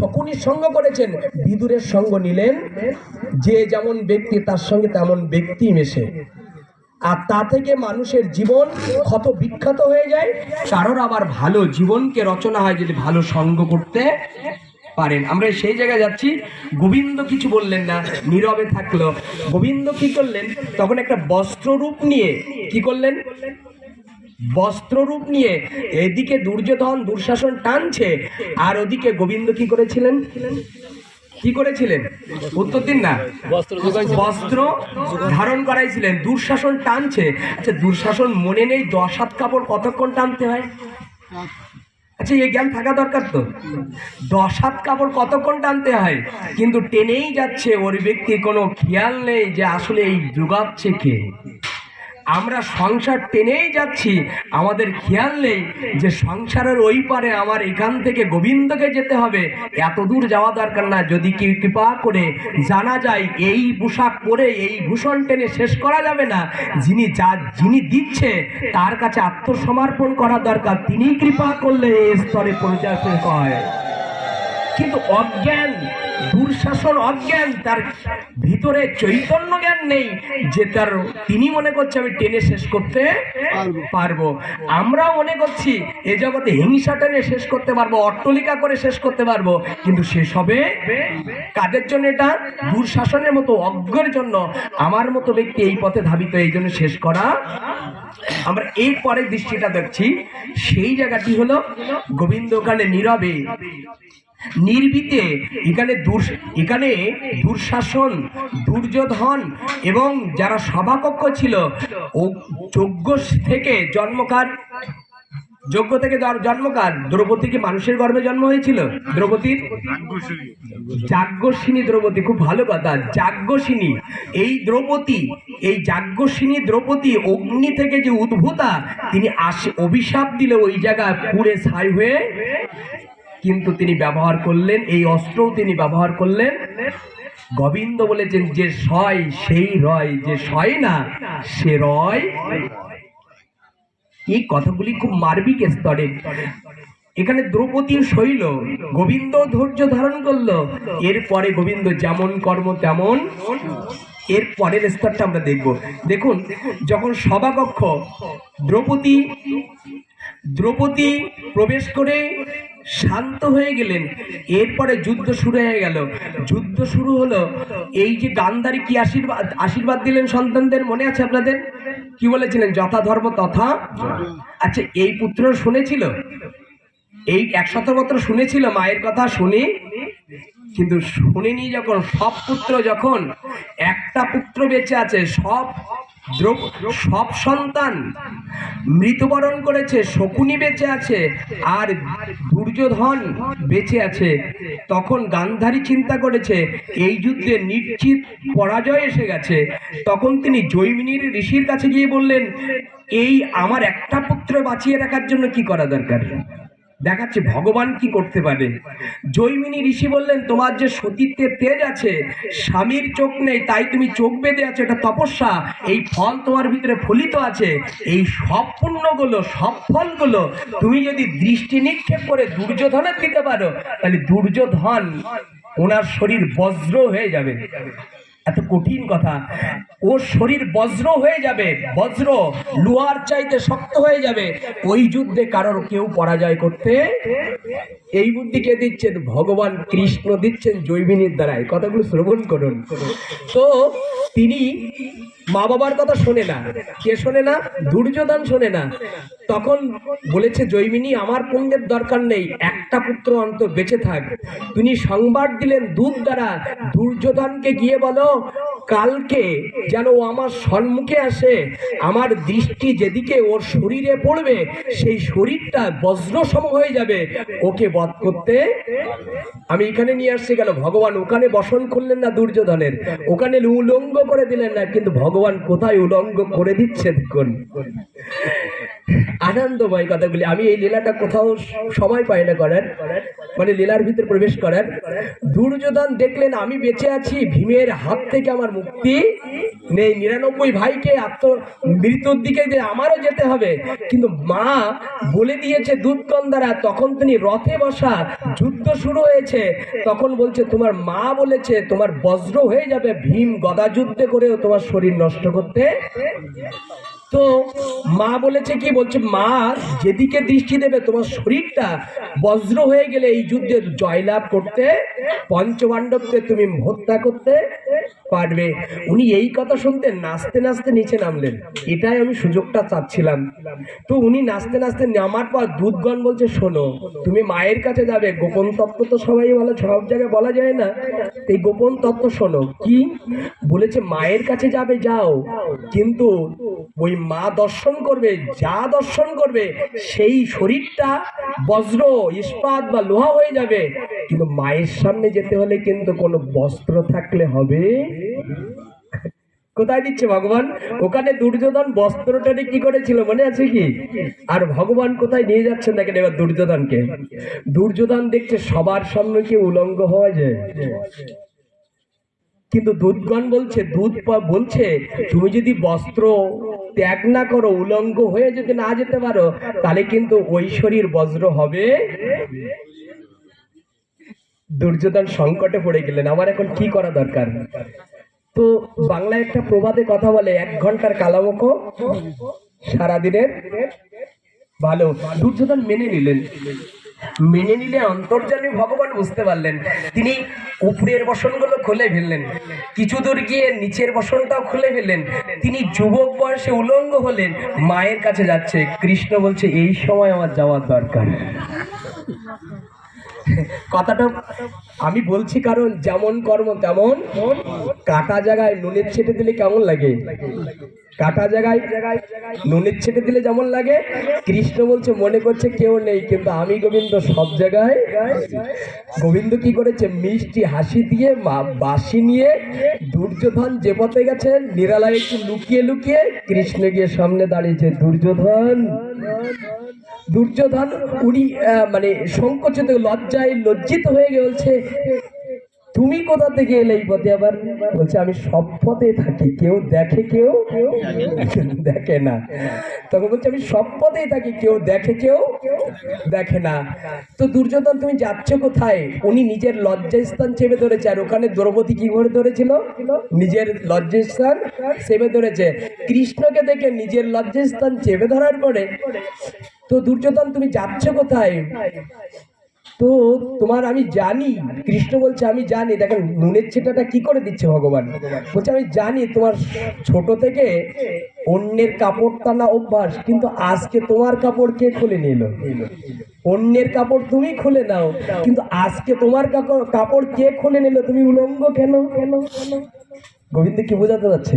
শকুনির সঙ্গ করেছেন। বিদুরের সঙ্গ নিলেন। যে যেমন ব্যক্তি, তার সঙ্গে তেমন ব্যক্তি মেশে। আর তা থেকে মানুষের জীবন ক্ষত বিখ্যাত হয়ে যায়। কারোর আবার ভালো জীবনকে রচনা হয় যদি ভালো সঙ্গ করতে পারেন। আমরা সেই জায়গায় যাচ্ছি। গোবিন্দ কিছু বললেন না, নীরবে থাকল। গোবিন্দ কি করলেন? তখন একটা বস্ত্ররূপ নিয়ে কি করলেন? বস্ত্ররূপ নিয়ে এদিকে দুর্যোধন দুঃশাসন টানছে আর ওদিকে গোবিন্দ কি করেছিলেন? কি করেছিলেন? উত্তর দিন না। বস্ত্র ধারণ করাইছিলেন দুঃশাসন টানছে। আচ্ছা দুঃশাসন মনে নেই দশ হাত কাপড় কতক্ষণ টানতে হয়? আচ্ছা এই জ্ঞান থাকা দরকার তো। দশ হাত কাপড় কতক্ষণ টানতে হয়? কিন্তু টেনেই যাচ্ছে ওর ব্যক্তির কোনো খেয়াল নেই যে আসলে এই যোগাচ্ছে কে। আমরা সংসার টেনেই যাচ্ছি, আমাদের খেয়াল নেই যে সংসারের ওই পারে আমার এখান থেকে গোবিন্দকে যেতে হবে। এত দূর যাওয়া দরকার না, যদি কি কৃপা করে জানা যায়, এই পোশাক পরে এই ভূষণ টেনে শেষ করা যাবে না। যিনি যা, যিনি দিচ্ছে, তার কাছে আত্মসমর্পণ করা দরকার। তিনি কৃপা করলে এই স্তরে পৌঁছাতে হয়। কিন্তু অজ্ঞান দুঃশাসন অজ্ঞান তার ভিতরে চৈতন্য জ্ঞান নেই যে তার তিনি মনে করছে আমি টেনে শেষ করতে পারব। আমরা মনে করছি এ জগতে হিংসা টেনে শেষ করতে পারব অট্টলিকা করে শেষ করতে পারব কিন্তু শেষ হবে কাদের জন্য এটা? দুঃশাসনের মতো অজ্ঞের জন্য। আমার মতো ব্যক্তি এই পথে ধাবিত এই জন্য শেষ করা। আমরা এই পরের দৃষ্টিটা দেখছি। সেই জায়গাটি হলো গোবিন্দ ওখানে নীরবে। নির্বিতে এখানে দুর, এখানে দুঃশাসন, দুর্যোধন এবং যারা সভাকক্ষ ছিল, ও যজ্ঞ থেকে জন্মকার, যজ্ঞ থেকে জন্মকার দ্রৌপদী কি মানুষের গর্ভে জন্ম হয়েছিল? দ্রৌপদীর? যাজ্ঞসিনী দ্রৌপদী, খুব ভালো কথা, যাজ্ঞসিনী। এই দ্রৌপদী, এই যাজ্ঞসিনী দ্রৌপদী অগ্নি থেকে যে উদ্ভূতা, তিনি আসে, অভিশাপ দিলে ওই জায়গা পুড়ে ছাই হয়ে কিন্তু তিনি ব্যবহার করলেন, এই অস্ত্রও তিনি ব্যবহার করলেন। গোবিন্দ বলেছেন, যে সয়, সেই রয়, যে সয় না, সে রয়। এই কথাগুলি খুব মার্মিক স্তরে। এখানে দ্রৌপদী শৈল গোবিন্দ ধৈর্য ধারণ করল। এরপরে গোবিন্দ যেমন কর্ম তেমন এর পরের স্তরটা আমরা দেখব। দেখুন, যখন সভাকক্ষ, দ্রৌপদী দ্রৌপদী প্রবেশ করে শান্ত হয়ে গেলেন। এরপরে যুদ্ধ শুরু হয়ে গেল। যুদ্ধ শুরু হলো। এই যে গান্ধারী কি আশীর্বাদ আশীর্বাদ দিলেন সন্তানদের, মনে আছে আপনাদের? কি বলেছিলেন? যথা ধর্ম তথা। আচ্ছা এই পুত্র শুনেছিল? এই একশত বছর শুনেছিল, মায়ের কথা শুনে। কিন্তু শুনেনি যখন, সব পুত্র যখন একটা পুত্র বেঁচে আছে, সব সব সন্তান মৃত্যুবরণ করেছে, শকুনি বেঁচে আছে, আর দুর্যোধন বেঁচে আছে। তখন গান্ধারী চিন্তা করেছে, এই যুদ্ধে নিশ্চিত পরাজয় এসে গেছে। তখন তিনি জৈমিনীর ঋষির কাছে গিয়ে বললেন, এই আমার একটা পুত্র বাঁচিয়ে রাখার জন্য কি করা দরকার? দেখাচ্ছে, ভগবান কি করতে পারে? জৈমিনী ঋষি বললেন, তোমার যে সতীত্বের তেজ আছে, স্বামীর চোখ নেই, তাই তুমি চোখ বেঁধে আছো, এটা তপস্যা। এই ফল তোমার ভিতরে ফলিত আছে, এই সব পুণ্যগুলো, সব ফলগুলো তুমি যদি দৃষ্টি নিক্ষেপ করে দুর্যোধনের দিতে পারো, তাহলে দুর্যোধন ওনার শরীর বজ্র হয়ে যাবে। এত কঠিন কথা। ওর শরীর বজ্র হয়ে যাবে, বজ্র। লুয়ার চাইতে শক্ত হয়ে যাবে। ওই যুদ্ধে কারোর কেউ পরাজয় করতে এই বুদ্ধি কে দিচ্ছেন? ভগবান কৃষ্ণ দিচ্ছেন জৈবিনীর দ্বারাই। কথাগুলো শ্রবণ করুন। তো তিনি মা বাবার কথা শোনে না। কে শোনে না? দুর্যোধন শোনে না। তখন বলেছে, জৈমিনী, আমার পুণ্যের দরকার নেই। একটা পুত্র অন্ত বেঁচে থাক। তিনি সংবাদ দিলেন, দূত দ্বারা দুর্যোধনকে গিয়ে বলো কালকে যেন ও আমার সম্মুখে আসে, আমার দৃষ্টি যেদিকে ওর শরীরে পড়বে, সেই শরীরটা বজ্রসম হয়ে যাবে। ওকে বধ করতে আমি এখানে নিয়ে আসছি কেন? ভগবান ওখানে বসন করলেন না দুর্যোধনের। ওখানে উলঙ্গ করে দিলেন না, কিন্তু ভগবান কোথায় উলঙ্গ করে দিচ্ছে দেখুন। আনন্দময় কথাগুলি। আমি এই লীলাটা কোথাও সময় পাই না করার। মানে লীলার ভিতর প্রবেশ করেন দুর্যোধন দেখলেন, আমি বেঁচে আছি, ভীমের হাত থেকে আমার মুক্তি নেই। নিরানব্বই ভাইকে আত্ম মৃত্যুর দিকে যে আমারও যেতে হবে। কিন্তু মা বলে দিয়েছে দুধকন দ্বারা তখন তিনি রথে বসা, যুদ্ধ শুরু হয়েছে। তখন বলছে, তোমার মা বলেছে, তোমার বজ্র হয়ে যাবে, ভীম গদা যুদ্ধে করেও তোমার শরীর নষ্ট করতে তো মা বলেছে কি? বলছে, মা, যেদিকে দৃষ্টি দেবে তোমার শরীরটা বজ্র হয়ে গেলে এই যুদ্ধে জয়লাভ করতে, পঞ্চপাণ্ডবকে তুমি হত্যা করতে পারবে। উনি এই কথা শুনতে নাচতে নাচতে নিচে নামলেন। এটাই আমি সুযোগটা চাচ্ছিলাম। তো উনি নাচতে নাচতে নামার পর দুধগণ বলছে, শোনো, তুমি মায়ের কাছে যাবে, গোপন তত্ত্ব তো সবাই বলে, সব জায়গায় বলা যায় না। এই গোপন তত্ত্ব শোনো। কি? বলেছে, মায়ের কাছে যাবে, যাও। কিন্তু ওই মা দর্শন করবে, যা দর্শন করবে, সেই শরীরটা বজ্র, ইস্পাত বা লোহা হয়ে যাবে। কিন্তু মায়ের সামনে যেতে হলে কিন্তু কোনো বস্ত্র থাকলে হবে? কোথায় দিচ্ছে ভগবান? ওখানে দুর্যোধন বস্ত্রটারে কি করেছিল মনে আছে কি? আর ভগবান কোথায় নিয়ে যাচ্ছেন দেখেন এবার দুর্যোধনকে। দুর্যোধন দেখছে সবার সামনে কি উলঙ্গ হওয়া যায়? কিন্তু দুধগণ বলছে দুধ বলছে, তুমি যদি বস্ত্র ত্যাগ না করো, উলঙ্গ হয়ে যদি না যেতে পারো, তাহলে কিন্তু ঐশ্বরীর বজ্র হবে। দুর্যোধন সংকটে পড়ে গেলেন। আমার এখন কি করা দরকার? তো বাংলায় একটা প্রবাদে কথা বলে, এক ঘণ্টার কালামুখ, সারাদিনের। ভালো, দুর্যোধন মেনে নিলেন। মেনে নিলে অন্তর্জামী ভগবান বুঝতে পারলেন। তিনি উপরের বসনগুলো খুলে ফেললেন। কিছু দূর গিয়ে নিচের বসনটাও খুলে ফেললেন। তিনি যুবক বয়সে উলঙ্গ হলেন। মায়ের কাছে যাচ্ছে। কৃষ্ণ বলছে, এই সময় আমার যাওয়ার দরকার। কথাটা আমি বলছি কারণ যেমন কর্ম তেমন কাটা জায়গায় নুনের ছেটে দিলে কেমন লাগে? কাটা জায়গায় নুনের ছেটে দিলে যেমন লাগে কৃষ্ণ বলছে মনে করছে কেউ নেই কিন্তু আমি গোবিন্দ সব জায়গায় গোবিন্দ কি করেছে? মিষ্টি হাসি দিয়ে বাঁশি নিয়ে দুর্যোধন যে পথে গেছে নিরালায় একটু লুকিয়ে লুকিয়ে কৃষ্ণ গিয়ে সামনে দাঁড়িয়েছে দুর্যোধন! দুর্যোধন আহ, মানে সংকোচিত লজ্জায় লজ্জিত হয়ে বলছে তুমি কোথা থেকে এলে এই পথে আবার? বলছে, আমি সব পথে থাকি, কেউ দেখে কেউ দেখে না। তখন বলছে, আমি সব পথেই থাকি, কেউ দেখে কেউ দেখে না। তো দুর্যোধন, তুমি যাচ্ছ কোথায়? উনি নিজের লজ্জাস্থান চেপে ধরেছে, আর ওখানে দ্রৌপদী কি করে ধরেছিল? নিজের লজ্জাস্থান চেপে ধরেছে। কৃষ্ণকে দেখে নিজের লজ্জাস্থান চেপে ধরার পরে, তো দুর্যোধন, তুমি যাচ্ছ কোথায়? তো তোমার আমি জানি, কৃষ্ণ বলছে আমি জানি, দেখেন নুনের ছেটাটা কি করে দিচ্ছে ভগবান? বলছে আমি জানি তোমার ছোট থেকে অন্যের কাপড় টানা অভ্যাস, কিন্তু আজকে তোমার কাপড় কে খুলে নিল? অন্যের কাপড় তুমি খুলে নাও, কিন্তু আজকে তোমার কাপড় কাপড় কে খুলে নিল? তুমি উলঙ্গ কেন কেন? গোবিন্দ কি বোঝাতে যাচ্ছে?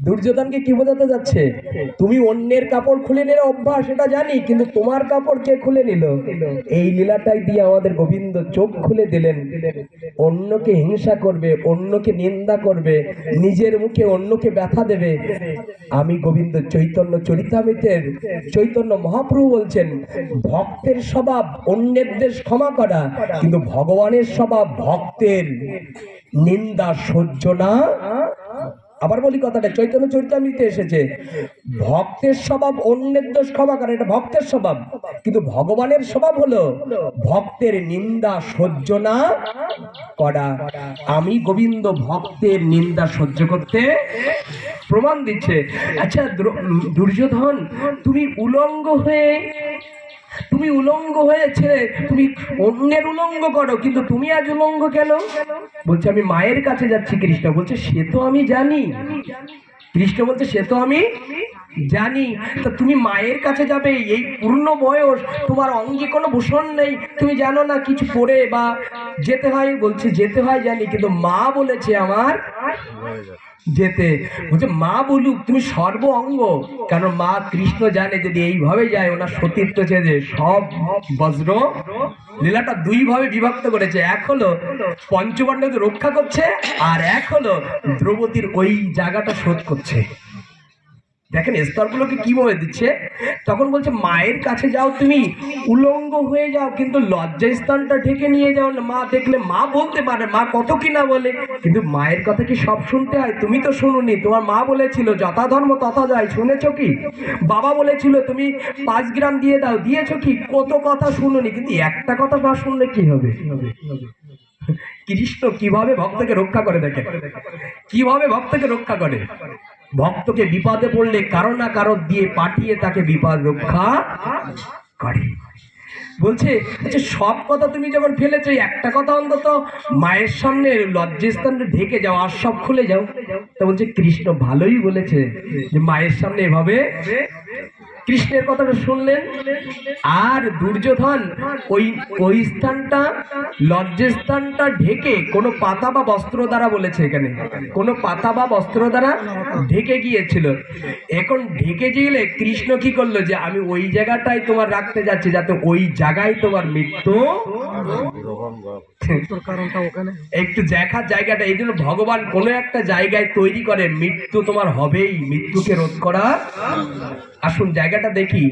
দুর্যোধনকে কি বোঝাতে যাচ্ছে? তুমি অন্যের কাপড় খুলে নিলে অভ্যাস, এটা জানি, কিন্তু তোমার কাপড় কে খুলে নিল? এই লীলাটাই দিয়ে আমাদের গোবিন্দ চোখ খুলে দিলেন। অন্যকে হিংসা করবে, অন্যকে নিন্দা করবে, নিজের মুখে অন্যকে ব্যথা দেবে। আমি গোবিন্দ চৈতন্য চরিতামিতের চৈতন্য মহাপ্রভু বলছেন, ভক্তের স্বভাব অন্যের দেশ ক্ষমা করা, কিন্তু ভগবানের স্বভাব ভক্তের। নিন্দা সহ্য না আবার বলি কথাটা, চৈতন্য চরিতামৃতে এসেছে, ভক্তের স্বভাব অন্যের দোষ ক্ষমা করে, এটা ভক্তের স্বভাব। কিন্তু ভগবানের স্বভাব হলো, ভক্তের নিন্দা সহ্য না করা। আমি গোবিন্দ ভক্তের নিন্দা সহ্য করতে প্রমাণ দিচ্ছে। আচ্ছা দুর্যোধন, তুমি উলঙ্গ হয়ে তুমি উলঙ্গ হয়েছে তুমি অন্যের উলঙ্গ করো, কিন্তু তুমি আজ উলঙ্গ কেন? বলছে, আমি মায়ের কাছে যাচ্ছি, কৃষ্ণ। বলছে, সে তো আমি জানি। কৃষ্ণ বলছে, সে তো আমি জানি। তা তুমি মায়ের কাছে যাবে, এই পূর্ণ বয়স, তোমার অঙ্গে কোনো ভূষণ নেই। তুমি জানো না কিছু পরে বা যেতে হয়? বলছে, যেতে হয় জানি, কিন্তু মা বলেছে আমার যেতে। বলছে, মা বলুক তুমি সর্ব অঙ্গ কারণ মা কৃষ্ণ জানে যদি এইভাবে যায়, ওনার সতীর্থ ছেদে সব বজ্র লীলাটা দুই ভাবে বিভক্ত করেছে। এক হলো পঞ্চপাণ্ডবকে রক্ষা করছে, আর এক হলো দ্রৌপদীর ওই জায়গাটা শোধ করছে। দেখেন স্তরগুলোকে কীভাবে দিচ্ছে? তখন বলছে, মায়ের কাছে যাও তুমি, উলঙ্গ হয়ে যাও, কিন্তু লজ্জা স্থানটা ঢেকে নিয়ে যাও। না মা দেখলে, মা বলতে পারে, মা কত কি না বলে? কিন্তু মায়ের কথা কি সব শুনতে হয়? তুমি তো শুনুনি, তোমার মা বলেছিল যথা ধর্ম তথা যায়। শুনেছো কি? বাবা বলেছিল, তুমি পাঁচ গ্রাম দিয়ে দাও। দিয়েছ কি? কত কথা শুনুনি, কিন্তু একটা কথা না শুনলে কি হবে? কৃষ্ণ কীভাবে ভক্তকে রক্ষা করে দেখে কীভাবে ভক্তকে রক্ষা করে? ভক্তকে বিপদে পড়লে কারও না কারও দিয়ে পাঠিয়ে তাকে বিপদ রক্ষা করে। বলছে যে সব কথা তুমি যখন ফেলেছো একটা কথা অন্তত মায়ের সামনে লজ্জাস্থানটা ঢেকে যাও, আর সব খুলে যাও। তা বলছে, কৃষ্ণ ভালোই বলেছে যে মায়ের সামনে এভাবে কৃষ্ণের কথাটা শুনলেন? আর দুর্যোধন ওই ওই স্থানটা লজ্জাস্থানটা ঢেকে কোনো পাতা বা বস্ত্র দ্বারা বলেছে এখানে। কোনো পাতা বা বস্ত্র দ্বারা ঢেকে গিয়েছিল। এখন ঢেকে গেলে কৃষ্ণ কি করল যে, আমি ওই জায়গাটাই তোমার রাখতে যাচ্ছি যাতে ওই জায়গায় তোমার মৃত্যু একটু দেখার জায়গাটা। এই জন্য ভগবান কোনো একটা জায়গায় তৈরি করে, মৃত্যু তোমার হবেই, মৃত্যুকে রোধ করা। আসুন জায়গাটা দেখি,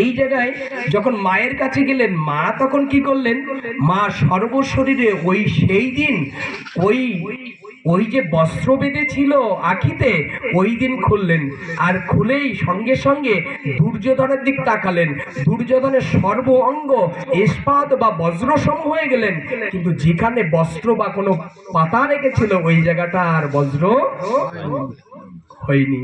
এই জায়গায় যখন মায়ের কাছে গেলেন, মা তখন কি করলেন? মা সর্বশরীরে ওই সেই দিন ওই ওই যে বস্ত্র বেঁধেছিল আখিতে, ওই দিন খুললেন। আর খুলেই সঙ্গে সঙ্গে দুর্যোধনের দিক তাকালেন। দুর্যোধনের সর্ব অঙ্গ ইস্পাত বা বজ্র বজ্রসম হয়ে গেলেন। কিন্তু যেখানে বস্ত্র বা কোনো পাতা রেখেছিল, ওই জায়গাটা আর বজ্র হয়নি।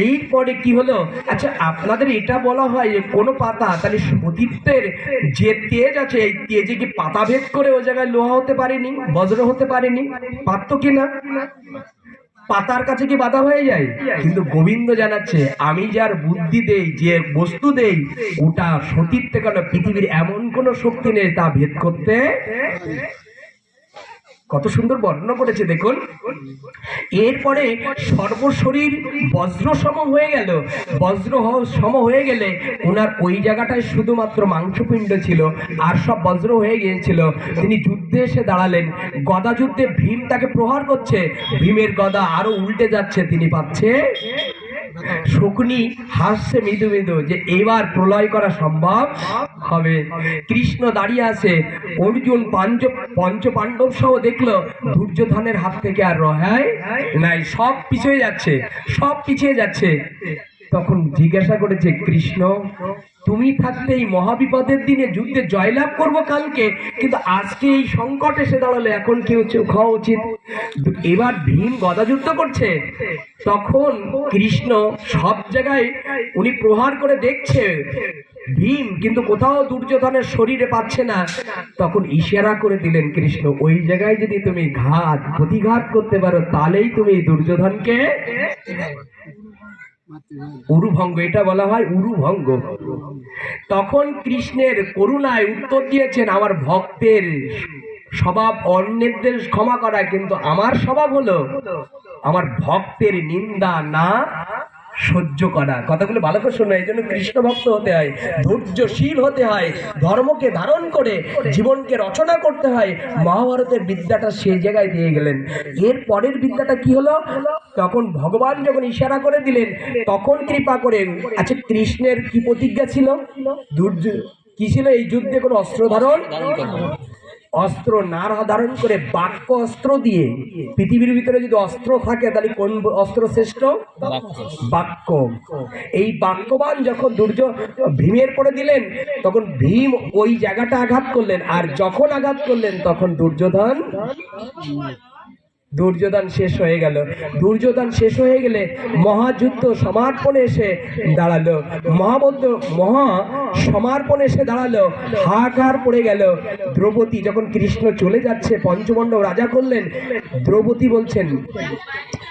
এইপরে কি হলো? আচ্ছা আপনাদের এটা বলা হয় যে কোনো পাতা, তাহলে সতীত্বের যে তেজ আছে, এই তেজে কি পাতা ভেদ করে ওই জায়গায় লোহা হতে পারেনি, বজ্র হতে পারেনি? পারত কি না? পাতার কাছে কি বাধা হয়ে যায়? কিন্তু গোবিন্দ জানাচ্ছে, আমি যার বুদ্ধি দেই, যে বস্তু দেই, ওটা সতীত্বে কেন? পৃথিবীর এমন কোনো শক্তি নেই, তা ভেদ করতে কত সুন্দর বর্ণনা করেছে, দেখুন। এরপরে সর্বশরীর বজ্র সম হয়ে গেল। বজ্র সম হয়ে গেলে ওনার ওই জায়গাটায় শুধুমাত্র মাংসপিণ্ড ছিল, আর সব বজ্র হয়ে গিয়েছিল। তিনি যুদ্ধে এসে দাঁড়ালেন। গদা যুদ্ধে ভীম তাকে প্রহার করছে। ভীমের গদা আরও উল্টে যাচ্ছে, তিনি পাচ্ছে শকুনি হাসছে মৃদু মৃদু যে এবার প্রলয় করা সম্ভব হবে। কৃষ্ণ দাঁড়িয়ে আছে। অর্জুন পাঞ্চ পঞ্চ পাণ্ডব সহ দেখল দুর্যোধনের হাত থেকে আর রহায় নাই। সব পিছিয়ে যাচ্ছে, সব পিছিয়ে যাচ্ছে। তখন জিজ্ঞাসা করেছে কৃষ্ণ তুমি থাকতে এই মহাবিপদের দিনে যুদ্ধে জয়লাভ করব কালকে, কিন্তু আজকে এই সংকট এসে দাঁড়াল এখন কি হচ্ছে, খাওয়া উচিত? এবার ভীম গদা যুদ্ধ করছে। তখন কৃষ্ণ সব জায়গায় উনি প্রহার করে দেখছে, ভীম কিন্তু কোথাও দুর্যোধনের শরীরে পাচ্ছে না। তখন ইশারা করে দিলেন কৃষ্ণ, ওই জায়গায় যদি তুমি ঘাত, প্রতিঘাত করতে পারো, তাহলেই তুমি দুর্যোধনকে উরুভঙ্গ, এটা বলা হয় উরুভঙ্গ। তখন কৃষ্ণের করুণায় উত্তর দিয়েছেন, আমার ভক্তের স্বভাব অন্যদের ক্ষমা করা, কিন্তু আমার স্বভাব হলো, আমার ভক্তের নিন্দা না সহ্য করা। কথাগুলো ভালো করে শোনো এই জন্য কৃষ্ণ ভক্ত হতে হয়, ধৈর্যশীল হতে হয়, ধর্মকে ধারণ করে জীবনকে রচনা করতে হয়। মহাভারতের বিদ্যাটা সেই জায়গায় দিয়ে গেলেন। এর পরের বিদ্যাটা কি হলো? তখন ভগবান যখন ইশারা করে দিলেন, তখন কৃপা করে আচ্ছা কৃষ্ণের কি প্রতিজ্ঞা ছিল? দুর্য কি ছিল এই যুদ্ধে কোনো অস্ত্র ধারণ? অস্ত্র না ধারণ করে বাক্য অস্ত্র দিয়ে পৃথিবীর ভিতরে যদি অস্ত্র থাকে, তাহলে কোন অস্ত্র শ্রেষ্ঠ? বাক্য। এই বাক্যবান যখন দুর্য ভীমের পরে দিলেন, তখন ভীম ওই জায়গাটা আঘাত করলেন। আর যখন আঘাত করলেন, তখন দুর্যোধন দুর্যোধন শেষ হয়ে গেল। দুর্যোধন শেষ হয়ে গেলে মহাযুদ্ধ সমার্পণে এসে দাঁড়াল। মহাবদ্ধ মহা সমার্পণে এসে দাঁড়াল। হাহাকার পড়ে গেল। দ্রৌপদী যখন কৃষ্ণ চলে যাচ্ছে পঞ্চমণ্ডব রাজা করলেন দ্রৌপদী বলছেন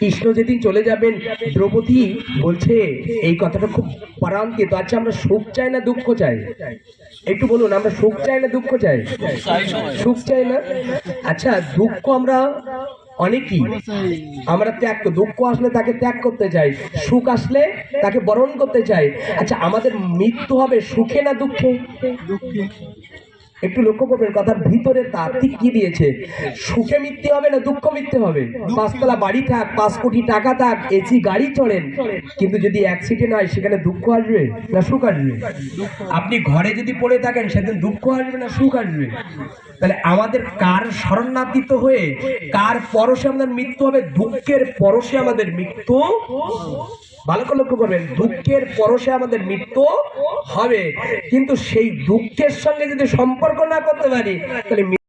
কৃষ্ণ যেদিন চলে যাবেন দ্রৌপদী বলছে এই কথাটা খুব প্রান্তিত। আচ্ছা আমরা সুখ চাই না দুঃখ চাই? একটু বলুন আমরা সুখ চাই না দুঃখ চাই? সুখ চাই না? আচ্ছা দুঃখ আমরা অনেকই আমরা ত্যাগ দুঃখ আসলে তাকে ত্যাগ করতে চাই, সুখ আসলে তাকে বরণ করতে চাই। আচ্ছা আমাদের মৃত্যু হবে সুখে না দুঃখে। একটু লক্ষ্য করবেন, কথার ভিতরে তাত্ত্বিক কি দিয়েছে? সুখে মৃত্যু হবে না দুঃখ মৃত্যু হবে? পাঁচতলা বাড়ি থাক, পাঁচ কোটি টাকা থাক এসি গাড়ি চড়েন। কিন্তু যদি অ্যাক্সিডেন্ট হয় সেখানে দুঃখ আসবে না সুখ আসবে? আপনি ঘরে যদি পড়ে থাকেন, সেদিন দুঃখ আসবে না সুখ আসবে? তাহলে আমাদের কার শরণার্থিত হয়ে, কার পরশে আমাদের মৃত্যু হবে? দুঃখের পরশে আমাদের মৃত্যু ভালো করে লক্ষ্য করবেন, দুঃখের পরশে আমাদের মৃত্যু হবে। কিন্তু সেই দুঃখের সঙ্গে যদি সম্পর্ক না করতে পারি, তাহলে